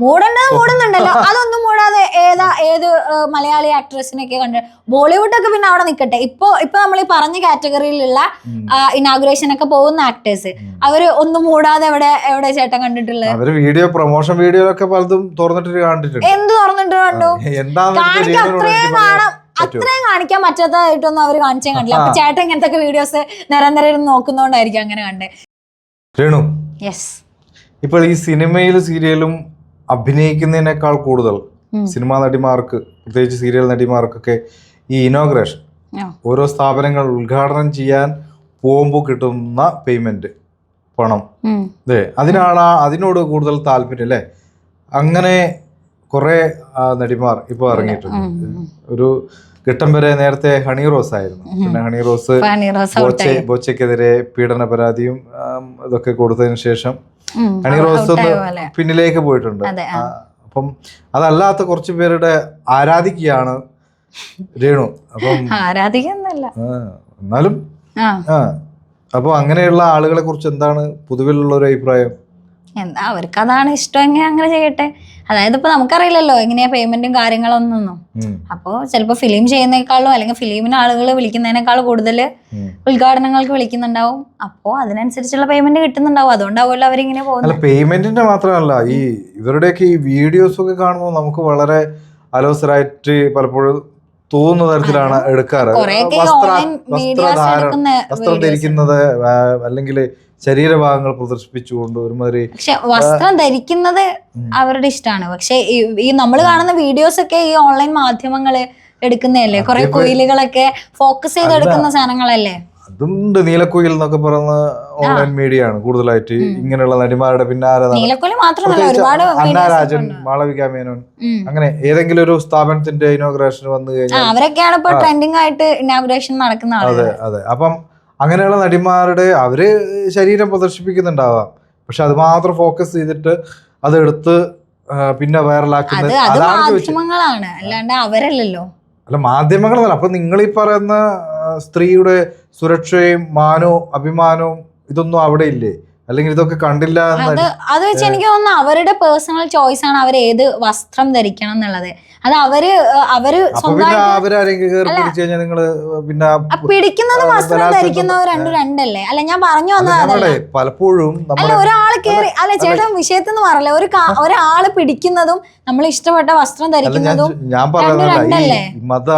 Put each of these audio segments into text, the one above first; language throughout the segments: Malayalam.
മൂടേണ്ടത് മൂടുന്നുണ്ടല്ലോ. അതൊന്നും മൂടാതെ ഏതാ ഏത് മലയാളി ആക്ട്രസിനെയൊക്കെ കണ്ട് ബോളിവുഡ് ഒക്കെ പിന്നെ അവിടെ നിൽക്കട്ടെ ഇപ്പൊ ഇപ്പൊ നമ്മൾ ഈ പറഞ്ഞ കാറ്റഗറിയിലുള്ള ഇനാഗുറേഷൻ ഒക്കെ പോകുന്ന ആക്ടേഴ്സ് അവർ ഒന്നും മൂടാതെ എവിടെ എവിടെ ചേട്ടൻ കണ്ടിട്ടുള്ളത് അവർ വീഡിയോ പ്രൊമോഷൻ വീഡിയോയിലൊക്കെ പലതും തുറന്നിട്ട് കണ്ടിട്ടുണ്ട് എന്ത് തുറന്നിട്ട് കണ്ടു? അത്രയും കാണാം? അത്രയും കാണിക്കാൻ പറ്റാത്തതായിട്ടൊന്നും അവർ കാണിച്ചേ കണ്ടില്ല. അപ്പൊ ചേട്ടൻ ഇങ്ങനത്തെ വീഡിയോസ് നിരന്തരം നോക്കുന്നോണ്ടായിരിക്കും അങ്ങനെ കണ്ടേ. രേണു. യെസ് ഇപ്പോൾ ഈ സിനിമയിലും സീരിയലും അഭിനയിക്കുന്നതിനേക്കാൾ കൂടുതൽ സിനിമാ നടിമാർക്ക് പ്രത്യേകിച്ച് സീരിയൽ നടിമാർക്കൊക്കെ ഈ ഇനോഗ്രേഷൻ ഓരോ സ്ഥാപനങ്ങൾ ഉദ്ഘാടനം ചെയ്യാൻ പോകുമ്പോൾ കിട്ടുന്ന പേയ്മെന്റ് പണം. അതെ അതിനാണ് അതിനോട് കൂടുതൽ താല്പര്യം അല്ലേ? അങ്ങനെ കുറെ നടിമാർ ഇപ്പോൾ ഇറങ്ങിയിട്ടുണ്ട്. ഒരു ഘട്ടം വരെ നേരത്തെ ഹണി റോസ് ആയിരുന്നു. പിന്നെ ഹണി റോസ് ബോച്ചെ ബോച്ചയ്ക്കെതിരെ പീഡന പരാതിയും ഇതൊക്കെ കൊടുത്തതിന് ശേഷം ഹണി റോസ് ഒന്ന് പിന്നിലേക്ക് പോയിട്ടുണ്ട്. അപ്പം അതല്ലാത്ത കുറച്ച് പേരുടെ ആരാധിക്കുകയാണ് രേണു. അപ്പം ആരാധിക്കുന്നല്ല എന്നാലും ആ. അപ്പോൾ അങ്ങനെയുള്ള ആളുകളെ കുറിച്ച് എന്താണ് പൊതുവിലുള്ള ഒരു അഭിപ്രായം? എന്താ അവർക്ക് അതാണ് ഇഷ്ടമെങ്കിൽ അങ്ങനെ ചെയ്യട്ടെ. അതായത് ഇപ്പൊ നമുക്കറിയില്ലല്ലോ എങ്ങനെയാ പേയ്മെന്റും കാര്യങ്ങളും ഒന്നും അപ്പോൾ ചിലപ്പോൾ ഫിലിം ചെയ്യുന്നേക്കാളും അല്ലെങ്കിൽ ഫിലിമിന് ആളുകൾ വിളിക്കുന്നതിനേക്കാൾ കൂടുതൽ. ഉദ്ഘാടനങ്ങൾക്ക് വിളിക്കുന്നുണ്ടാവും. അപ്പോൾ അതിനനുസരിച്ചുള്ള പേയ്മെന്റ് കിട്ടുന്നുണ്ടാവും. അതുകൊണ്ടാവുമല്ലോ അവരിങ്ങനെ പോകുന്നത്. പേയ്മെന്റിന്റെ മാത്രമല്ല ഈ ഇവരുടെയൊക്കെ ഈ വീഡിയോസ് ഒക്കെ കാണുമ്പോൾ നമുക്ക് വളരെ അലോസരായിട്ട് പലപ്പോഴും തോന്നുന്ന തരത്തിലാണ് എടുക്കാറ്. വസ്ത്ര വസ്ത്രധാരണം വസ്ത്രം. ധരിക്കുന്നത് അല്ലെങ്കിൽ ശരീരഭാഗങ്ങൾ പ്രദർശിപ്പിച്ചുകൊണ്ട് ഒരുമാതിരി പക്ഷെ വസ്ത്രം ധരിക്കുന്നത് അവരുടെ ഇഷ്ടമാണ് പക്ഷെ ഈ- ഈ നമ്മൾ കാണുന്ന വീഡിയോസ് ഒക്കെ ഈ ഓൺലൈൻ മാധ്യമങ്ങൾ എടുക്കുന്നതല്ലേ? കുറെ കുയിലുകളൊക്കെ ഫോക്കസ് ചെയ്ത് എടുക്കുന്ന സാധനങ്ങളല്ലേ? അതുണ്ട് നീലക്കുയിൽ എന്നൊക്കെ പറയുന്ന ഓൺലൈൻ മീഡിയ ആണ് കൂടുതലായിട്ട് ഇങ്ങനെയുള്ള നടിമാരുടെ പിന്നാലെ അന്നാരാജൻ അന്ന രാജൻ. മാളവിക മേനോൻ. അങ്ങനെ ഏതെങ്കിലും ഒരു സ്ഥാപനത്തിന്റെ ഇനോഗ്രേഷൻ വന്നു കഴിഞ്ഞാൽ അവരൊക്കെയാണ് ഇപ്പൊ ട്രെൻഡിങ് ആയിട്ട് നടക്കുന്ന അതെ അതെ. അപ്പം അങ്ങനെയുള്ള നടിമാരുടെ അവർ ശരീരം പ്രദർശിപ്പിക്കുന്നുണ്ടാവാം. പക്ഷെ അത് മാത്രം ഫോക്കസ് ചെയ്തിട്ട് അതെടുത്ത് പിന്നെ വൈറലാക്കുന്നത് അതാണ് ചോദിച്ചത്. അല്ലാണ്ട് അവരല്ലല്ലോ. അല്ല മാധ്യമങ്ങളല്ല അപ്പൊ നിങ്ങൾ ഈ പറയുന്ന സ്ത്രീയുടെ സുരക്ഷയും മാനവും അഭിമാനവും ഇതൊന്നും അവിടെ ഇല്ലേ? അല്ലെങ്കിൽ ഇതൊക്കെ കണ്ടില്ല അത് അത് വെച്ച് എനിക്ക് തോന്നുന്നു അവരുടെ പേഴ്സണൽ ചോയ്സ് ആണ് അവർ ഏത് വസ്ത്രം ധരിക്കണം എന്നുള്ളത്. അത് അവർ അവർ സ്വന്തം പിന്നെ പിടിക്കുന്നതും വസ്ത്രം ധരിക്കുന്നവർ രണ്ടും രണ്ടല്ലേ? അല്ല ഞാൻ പറഞ്ഞു വന്നത് പലപ്പോഴും അല്ല ഒരാൾ ഒരാൾ കേറി അല്ല ചേട്ടൻ വിഷയത്തിൽ നിന്ന് പറയല്ലേ ഒരു ഒരാൾ പിടിക്കുന്നതും നമ്മൾ ഇഷ്ടപ്പെട്ട വസ്ത്രം ധരിക്കുന്നതും ഞാൻ രണ്ടല്ലേ? മത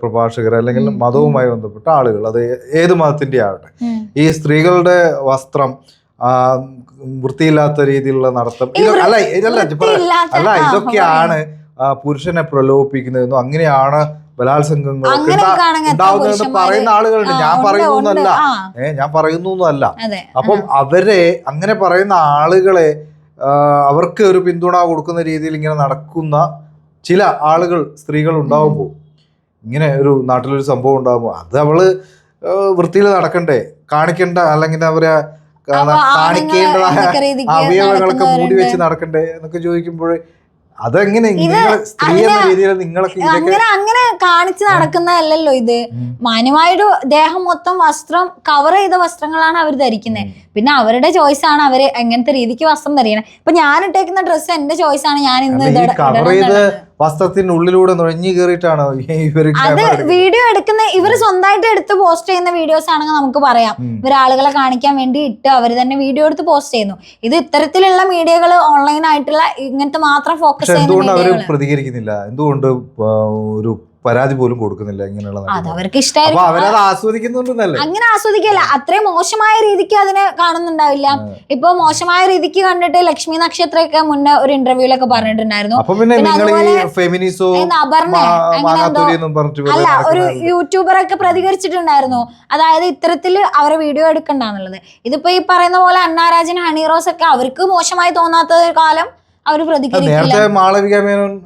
പ്രഭാഷകർ അല്ലെങ്കിൽ മതവുമായി ബന്ധപ്പെട്ട ആളുകൾ അത് ഏത് മതത്തിന്റെ ആവട്ടെ ഈ സ്ത്രീകളുടെ വസ്ത്രം വൃത്തിയില്ലാത്ത രീതിയിലുള്ള നടത്തം അല്ല ഇതല്ല അല്ല ഇതൊക്കെയാണ് പുരുഷനെ പ്രലോഭിപ്പിക്കുന്നതെന്നും അങ്ങനെയാണ് ബലാത്സംഗങ്ങളൊക്കെ ആണെങ്കിൽ ഉണ്ടാവുന്നതെന്ന് പറയുന്ന ആളുകളുണ്ട്. ഞാൻ പറയുന്നല്ല ഏഹ് ഏ ഞാൻ പറയുന്നല്ല അപ്പം അവരെ അങ്ങനെ പറയുന്ന ആളുകളെ അവർക്ക് ഒരു പിന്തുണ കൊടുക്കുന്ന രീതിയിൽ ഇങ്ങനെ നടക്കുന്ന ചില ആളുകൾ സ്ത്രീകൾ ഉണ്ടാവുമ്പോൾ ഇങ്ങനെ ഒരു നാട്ടിലൊരു സംഭവം ഉണ്ടാകുമ്പോൾ അത് അവൾ വൃത്തിയിൽ നടക്കണ്ടേ? കാണിക്കണ്ട അല്ലെങ്കിൽ അവരെ കാണിക്കേണ്ടതായ അവയവങ്ങളൊക്കെ മൂടി വെച്ച് നടക്കണ്ടേ എന്നൊക്കെ ചോദിക്കുമ്പോൾ അതെങ്ങനെ സ്ത്രീ എന്ന അങ്ങനെ- രീതിയിൽ നിങ്ങളൊക്കെ അങ്ങനെ അങ്ങനെ കാണിച്ചു നടക്കുന്നതല്ലല്ലോ ഇത്. മാന്യമായൊരു ദേഹം മൊത്തം വസ്ത്രം കവർ ചെയ്ത വസ്ത്രങ്ങളാണ് അവർ ധരിക്കുന്നത് പിന്നെ അവരുടെ ചോയ്സ് ആണ് അവർ എങ്ങനത്തെ രീതിക്ക് വസ്ത്രം ധരിക്കണം. ഇപ്പൊ ഞാൻ ഇട്ടേക്കുന്ന ഡ്രസ്സ് എന്റെ ചോയ്സ് ആണ്. ഞാൻ ഇന്ന് കവർ ചെയ്ത് ഉള്ളിലൂടെ നുഴഞ്ഞു കയറിയിട്ടാണ് അത് വീഡിയോ എടുക്കുന്ന ഇവർ സ്വന്തമായിട്ട് എടുത്ത് പോസ്റ്റ് ചെയ്യുന്ന വീഡിയോസ് ആണെങ്കിൽ നമുക്ക് പറയാം. ഇവർ ആളുകളെ കാണിക്കാൻ വേണ്ടി ഇട്ട് അവർ തന്നെ വീഡിയോ എടുത്ത് പോസ്റ്റ് ചെയ്യുന്നു. ഇത് ഇത്തരത്തിലുള്ള മീഡിയകൾ ഓൺലൈൻ ആയിട്ടുള്ള ഇങ്ങനത്തെ മാത്രം ഫോക്കസ് ചെയ്യുന്നു പ്രതികരിക്കുന്നില്ല? എന്തുകൊണ്ട് ഒരു പരാതി പോലും കൊടുക്കുന്നില്ല ഇങ്ങനെയുള്ള അത്? അവർക്ക് ഇഷ്ടമായിരിക്കും അവരത് ആസ്വദിക്കുന്നുണ്ടെന്നല്ലേ? അങ്ങനെ ആസ്വദിക്കല്ല അത്രയും മോശമായ രീതിക്ക് അതിനെ കാണുന്നുണ്ടാവില്ല. ഇപ്പൊ മോശമായ രീതിക്ക് കണ്ടിട്ട് ലക്ഷ്മി നക്ഷത്രമൊക്കെ മുന്നേ ഒരു ഇന്റർവ്യൂലൊക്കെ പറഞ്ഞിട്ടുണ്ടായിരുന്നു. അപ്പൊ പിന്നെ അല്ല ഒരു യൂട്യൂബറൊക്കെ പ്രതികരിച്ചിട്ടുണ്ടായിരുന്നു. അതായത് ഇത്തരത്തിൽ അവരെ വീഡിയോ എടുക്കണ്ടെന്നുള്ളത് ഇതിപ്പോ ഈ പറയുന്ന പോലെ അന്നാരാജൻ ഹണീറോസ് ഒക്കെ അവർക്ക് മോശമായി തോന്നാത്ത കാലം അവർ പ്രതികരിക്കില്ല. നേരത്തെ മാളവിക മേനോൻ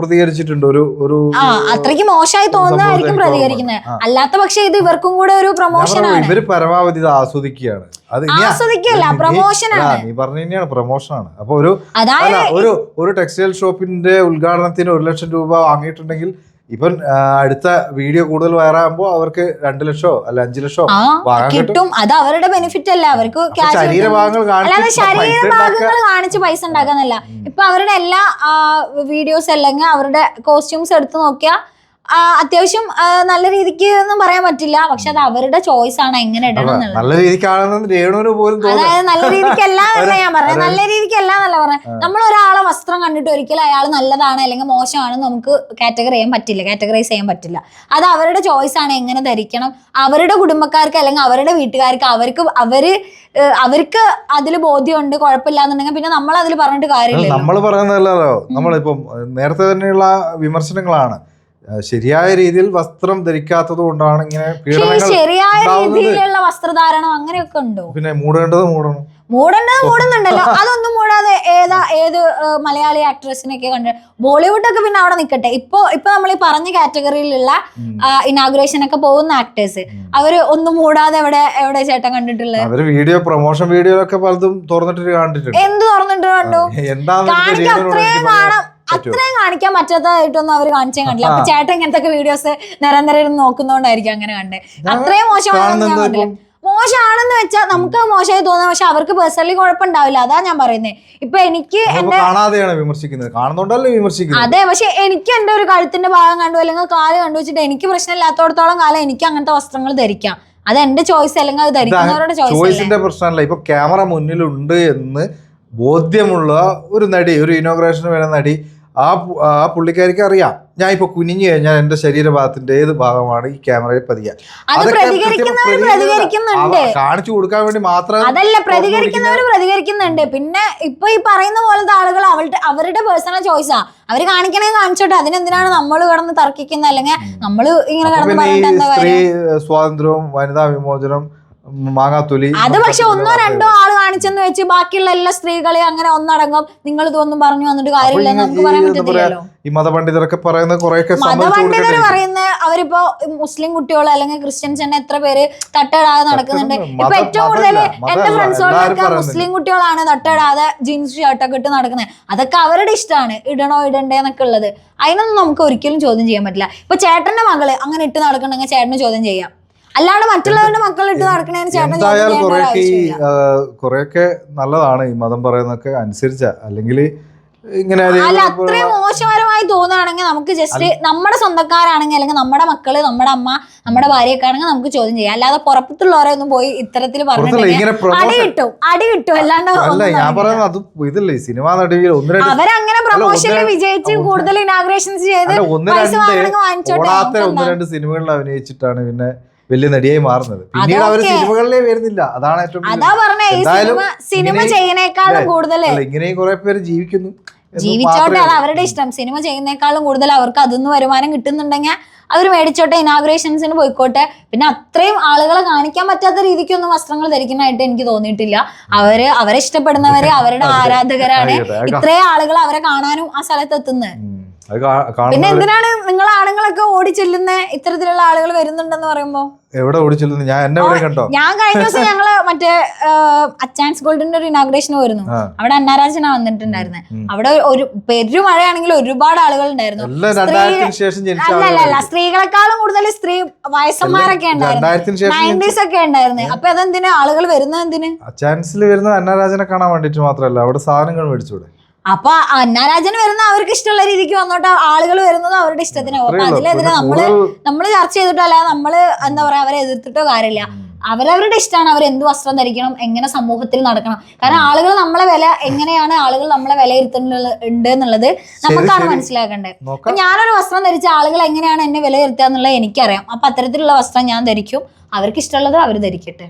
പ്രതികരിച്ചിട്ടുണ്ട്. ഒരു ഒരു ആ അത്രയ്ക്ക് മോശമായി തോന്നുന്നതായിരിക്കും പ്രതികരിക്കുന്നത്. ആ. അല്ലാത്ത പക്ഷേ ഇത് ഇവർക്കും കൂടെ ഒരു ഞാൻ പ്രൊമോഷൻ പറഞ്ഞു, ആണ്. ഇവർ പരമാവധി ഇത് ആസ്വദിക്കുകയാണ്. അത് ഇനി ആ- ആസ്വദിക്കല്ല നീ- പ്രൊമോഷൻ ആ, ആണ്. നീ പറഞ്ഞ തന്നെയാണ് പ്രൊമോഷൻ ആണ്. അപ്പൊ ഒരു അതായത് അല്ല ഒരു ഒരു ടെക്സ്റ്റൈൽ ഷോപ്പിന്റെ ഉദ്ഘാടനത്തിന് ഒരു ലക്ഷം രൂപ വാങ്ങിയിട്ടുണ്ടെങ്കിൽ ഇപ്പം അടുത്ത വീഡിയോ കൂടുതൽ വയറാകുമ്പോ അവർക്ക് രണ്ടു ലക്ഷോ അല്ല അഞ്ചു ലക്ഷോ കിട്ടും. അത് അവരുടെ ബെനിഫിറ്റ് അല്ല. അവർക്ക് ശരീരഭാഗങ്ങൾ ശരീരഭാഗങ്ങൾ കാണിച്ച് പൈസ ഉണ്ടാക്കാന്നല്ല ഇപ്പൊ അവരുടെ എല്ലാ വീഡിയോസ് അല്ലെങ്കിൽ അവരുടെ കോസ്റ്റ്യൂംസ് എടുത്തു നോക്കിയാൽ അത്യാവശ്യം നല്ല രീതിക്ക് ഒന്നും പറയാൻ പറ്റില്ല. പക്ഷെ അത് അവരുടെ ചോയ്സ് ആണ് എങ്ങനെ ഇടണം എന്നുള്ളത്. നല്ല രീതിക്കാണെന്ന് രേണുവിന് പോലും അതായത് നല്ല രീതിക്കല്ല എന്നല്ല ഞാൻ പറഞ്ഞത്. നല്ല രീതിക്കല്ല എന്നല്ല പറഞ്ഞത്. നമ്മൾ ഒരാളെ വസ്ത്രം കണ്ടിട്ട് ഒരിക്കലും അയാൾ നല്ലതാണ് അല്ലെങ്കിൽ മോശമാണെന്ന് നമുക്ക് കാറ്റഗറി ചെയ്യാൻ പറ്റില്ല. കാറ്റഗറൈസ് ചെയ്യാൻ പറ്റില്ല. അത് അവരുടെ ചോയ്സ് ആണ് എങ്ങനെ ധരിക്കണം. അവരുടെ കുടുംബക്കാർക്ക് അല്ലെങ്കിൽ അവരുടെ വീട്ടുകാർക്ക് അവർക്ക് അവർ അവർക്ക് അതിൽ ബോധ്യമുണ്ട് കുഴപ്പമില്ല എന്നുണ്ടെങ്കിൽ പിന്നെ നമ്മൾ അതിൽ പറഞ്ഞിട്ട് കാര്യമില്ല നമ്മൾ പറയുന്നതല്ലോ നമ്മളിപ്പം നേരത്തെ തന്നെയുള്ള വിമർശനങ്ങളാണ്. ശരിയായ രീതിയിൽ വസ്ത്രം ധരിക്കാത്തത് കൊണ്ടാണ് ഇങ്ങനെ പീഡനങ്ങൾ ശരിയായ രീതിയിലുള്ള വസ്ത്രധാരണം അങ്ങനെയൊക്കെ ഉണ്ടോ? പിന്നെ മൂടേണ്ടത് മൂടണം. മൂടേണ്ടത് മൂടുന്നുണ്ടല്ലോ. അതൊന്നും മൂടാതെ ഏതാ ഏത് മലയാളി ആക്ട്രസിനെയൊക്കെ കണ്ട് ബോളിവുഡൊക്കെ പിന്നെ അവിടെ നിൽക്കട്ടെ ഇപ്പൊ ഇപ്പൊ നമ്മൾ ഈ പറഞ്ഞ കാറ്റഗറിയിലുള്ള ഇനാഗുറേഷൻ ഒക്കെ പോകുന്ന ആക്ടേഴ്സ് അവർ ഒന്നും മൂടാതെ എവിടെ എവിടെ ചേട്ടൻ കണ്ടിട്ടുള്ളത്? അവർ വീഡിയോ പ്രൊമോഷൻ വീഡിയോ ഒക്കെ പലതും തുറന്നിട്ട് കണ്ടിട്ടുണ്ട്. എന്ത് തുറന്നിട്ട് കണ്ടു? അത്രയും കാണിക്കാൻ അത്രയും കാണാം അത്രയും കാണിക്കാൻ പറ്റാത്തതായിട്ടൊന്നും അവർ കാണിച്ചേ കണ്ടില്ല. അപ്പൊ ചേട്ടൻ ഇങ്ങനത്തെ വീഡിയോസ് നിരന്തരം ഇരുന്ന് നോക്കുന്നോണ്ടായിരിക്കും അങ്ങനെ കണ്ടേ. അത്രയും മോശമാണെന്ന് ഞാൻ കണ്ടില്ല. മോശമാണെന്ന് വെച്ചാൽ നമുക്ക് മോശമായി തോന്നാം. പക്ഷെ അവർക്ക് പേഴ്സണലി കുഴപ്പമുണ്ടാവില്ല. അതാ ഞാൻ പറയുന്നത് ഇപ്പൊ എനിക്ക് നമ്മളിപ്പോ കാണാതെയാണ് വിമർശിക്കുന്നത്. കാണുന്നോണ്ടല്ലേ വിമർശിക്കുന്നത്? അതെ പക്ഷെ എനിക്ക് എന്റെ ഒരു കഴുത്തിന്റെ ഭാഗം കണ്ടു അല്ലെങ്കിൽ കാൽ കണ്ടു വെച്ചിട്ട് എനിക്ക് പ്രശ്നമില്ലാത്തടത്തോളം കാലം എനിക്ക് അങ്ങനത്തെ വസ്ത്രങ്ങൾ ധരിക്കാം. അത് എന്റെ ചോയ്സ് അല്ലെങ്കിൽ അത് ധരിക്കുന്നവരുടെ ചോയ്സിന്റെ പ്രശ്നമല്ല. ഇപ്പൊ ക്യാമറ മുന്നിലുണ്ട് എന്ന് ബോധ്യമുള്ള ഒരു നടി ഒരു ഇനോഗ്രേഷന് വരുന്ന നടി ആ ആ പുള്ളിക്കാരിക്ക് അറിയാം. ഞാൻ ഇപ്പൊ കുനിഞ്ഞു കഴിഞ്ഞാൽ എന്റെ ശരീരഭാഗത്തിന്റെ ഏത് ഭാഗമാണ് ഈ ക്യാമറയിൽ പതിയാൻ. കാണിച്ചു കൊടുക്കാൻ വേണ്ടി മാത്രം അതല്ല പ്രതികരിക്കുന്നവർ പ്രതികരിക്കുന്നുണ്ട്. പിന്നെ ഇപ്പൊ ഈ പറയുന്ന പോലത്തെ ആളുകൾ അവളുടെ അവരുടെ പേഴ്സണൽ ചോയ്സാ അവർ കാണിക്കണേ കാണിച്ചോട്ടെ. അതിനെന്തിനാണ് നമ്മൾ കടന്ന് തർക്കിക്കുന്നത് അല്ലെങ്കിൽ നമ്മൾ ഇങ്ങനെ കടന്ന് സ്ത്രീ സ്വാതന്ത്ര്യവും വനിതാ വിമോചനം മാങ്ങാത്തൊലി അത് പക്ഷെ ഒന്നോ രണ്ടോ ആൾ കാണിച്ചെന്ന് വെച്ച് ബാക്കിയുള്ള എല്ലാ സ്ത്രീകളെയും അങ്ങനെ ഒന്നടങ്കം നിങ്ങൾ ഇതൊന്നും പറഞ്ഞു വന്നിട്ട് കാര്യമില്ല നമുക്ക് പറയാൻ പറ്റത്തില്ലല്ലോ. ഈ മതപണ്ഡിതരൊക്കെ പറയുന്ന കുറെയൊക്കെ മതപണ്ഡിതർ പറയുന്ന അവരിപ്പോ മുസ്ലിം കുട്ടികൾ അല്ലെങ്കിൽ ക്രിസ്ത്യൻസ് തന്നെ എത്ര പേര് തട്ടയിടാതെ നടക്കുന്നുണ്ട്. ഇപ്പൊ ഏറ്റവും കൂടുതൽ എന്റെ പറയുന്നുണ്ട്. മുസ്ലിം കുട്ടികളാണ് തട്ടയിടാതെ ജീൻസ് ഷർട്ടൊക്കെ ഇട്ട് നടക്കുന്നത് അതൊക്കെ അവരുടെ ഇഷ്ടമാണ് ഇടണോ ഇടണ്ടേ എന്നൊക്കെ ഉള്ളത്. അതിനൊന്നും നമുക്ക് ഒരിക്കലും ചോദ്യം ചെയ്യാൻ പറ്റില്ല. ഇപ്പൊ ചേട്ടന്റെ മകൾ അങ്ങനെ ഇട്ട് നടക്കണമെങ്കിൽ ചേട്ടന് ചോദ്യം ചെയ്യാം. അല്ലാണ്ട് മറ്റുള്ളവരുടെ മക്കൾ ഇട്ട് നടക്കണേന് ചേട്ടൻ കുറെയൊക്കെ ഈ കുറെയൊക്കെ നല്ലതാണ് ഈ മതം പറയുന്നൊക്കെ അനുസരിച്ച. അല്ലെങ്കിൽ ഇങ്ങനെ അല്ല അത്രയും മോശപരമായി തോന്നുകയാണെങ്കിൽ നമുക്ക് ജസ്റ്റ് നമ്മുടെ സ്വന്തക്കാരാണെങ്കിൽ അല്ലെങ്കിൽ നമ്മുടെ മക്കൾ നമ്മുടെ അമ്മ നമ്മുടെ ഭാര്യയൊക്കെ ആണെങ്കിൽ നമുക്ക് ചോദ്യം ചെയ്യാം. അല്ലാതെ പുറത്തുള്ളവരെ ഒന്നും പോയി ഇത്തരത്തിൽ പറഞ്ഞിട്ടുണ്ടെങ്കിൽ അടി പ്രൊമോഷൻ കിട്ടും അടി കിട്ടും അല്ലാണ്ട് അല്ല ഞാൻ പറയുന്നത് അത് ഇതില്ലേ സിനിമ അവരങ്ങനെ പ്രൊമോഷനിൽ വിജയിച്ച് കൂടുതൽ ഇനാഗ്രേഷൻസ് ചെയ്ത് പൈസ വാങ്ങണമെങ്കിൽ വാങ്ങിച്ചോട്ടെ ഒന്ന് രണ്ട് സിനിമകളിൽ അഭിനയിച്ചിട്ടാണ് പിന്നെ വലിയ നടിയായി മാറുന്നത്. പിന്നീട് അവർ സിനിമകളിലേ വരുന്നില്ല. അതാണ് ഏറ്റവും അതാ പറഞ്ഞ സിനിമ സിനിമ ചെയ്യുന്നേക്കാളും കൂടുതൽ ഇങ്ങനെയും കുറെ പേര് ജീവിക്കുന്നു ജീവിച്ചോട്ടെ അത് അവരുടെ ഇഷ്ടം. സിനിമ ചെയ്യുന്നേക്കാളും കൂടുതൽ അവർക്ക് അതിന്ന് വരുമാനം കിട്ടുന്നുണ്ടെങ്കിൽ അവർ മേടിച്ചോട്ടെ ഇനാഗ്രേഷൻസിന് പോയിക്കോട്ടെ. പിന്നെ അത്രയും ആളുകളെ കാണിക്കാൻ പറ്റാത്ത രീതിക്കൊന്നും വസ്ത്രങ്ങൾ ധരിക്കുന്നതായിട്ട് എനിക്ക് തോന്നിയിട്ടില്ല. അവർ അവരെ ഇഷ്ടപ്പെടുന്നവര് അവരുടെ ആരാധകരാണ് ഇത്രയും ആളുകൾ അവരെ കാണാനും ആ സ്ഥലത്ത് എത്തുന്നത്. പിന്നെ എന്തിനാണ് നിങ്ങൾ ആണുങ്ങളൊക്കെ ഓടി ചെല്ലുന്ന? ഇത്തരത്തിലുള്ള ആളുകൾ വരുന്നുണ്ടെന്ന് പറയുമ്പോ? എവിടെ ഓടിച്ചെല്ലുന്നു ഞാൻ എന്നെ കണ്ടോ? ഞാൻ കഴിഞ്ഞ ദിവസം ഞങ്ങൾ മറ്റേ അച്ചാൻസ് ഗോൾഡിന്റെ ഒരു ഇനാഗ്രേഷൻ വരുന്നു അവിടെ അന്നാരാജന വന്നിട്ടുണ്ടായിരുന്നെ. അവിടെ ഒരു പെരുമഴയാണെങ്കിൽ ഒരുപാട് ആളുകൾ ഉണ്ടായിരുന്നു. എല്ലാം രണ്ടായിരത്തിന് ശേഷം ജനിച്ച അല്ല അല്ല ആളുകളാണ്. സ്ത്രീകളെക്കാളും കൂടുതൽ സ്ത്രീ വയസ്സന്മാരൊക്കെ ഉണ്ടായിരുന്നു. നയന്റീസ് ഒക്കെ ഉണ്ടായിരുന്നു. അപ്പൊ അതെന്തിനാ? ആളുകൾ വരുന്നത് എന്തിന്? അച്ചാൻസിൽ വരുന്നത് അന്നരാജനെ കാണാൻ വേണ്ടിട്ട് മാത്രല്ല അവിടെ സാധനങ്ങൾ മേടിച്ചൂടെ? അപ്പൊ അന്നാരാജൻ വരുന്ന അവർക്ക് ഇഷ്ടമുള്ള രീതിക്ക് വന്നോട്ടെ. ആളുകൾ വരുന്നത് അവരുടെ ഇഷ്ടത്തിനാവും അപ്പൊ. അതിലെതിരെ നമ്മൾ നമ്മൾ ചർച്ച ചെയ്തിട്ടോ അല്ലാതെ നമ്മൾ എന്താ പറയാ അവരെ എതിർത്തിട്ടോ കാര്യമില്ല. അവരവരുടെ ഇഷ്ടമാണ് അവർ എന്ത് വസ്ത്രം ധരിക്കണം എങ്ങനെ സമൂഹത്തിൽ നടക്കണം. കാരണം ആളുകൾ നമ്മളെ വില എങ്ങനെയാണ് ആളുകൾ നമ്മളെ വിലയിരുത്തുന്നത് ഉണ്ട് എന്നുള്ളത് നമുക്കാണ്. മനസ്സിലാക്കേണ്ടത്. അപ്പൊ ഞാനൊരു വസ്ത്രം ധരിച്ച ആളുകൾ എങ്ങനെയാണ് എന്നെ വിലയിരുത്തുക എന്നുള്ളത് എനിക്കറിയാം. അപ്പൊ അത്തരത്തിലുള്ള വസ്ത്രം ഞാൻ ധരിക്കും. അവർക്ക് ഇഷ്ടമുള്ളത് അവർ ധരിക്കട്ടെ.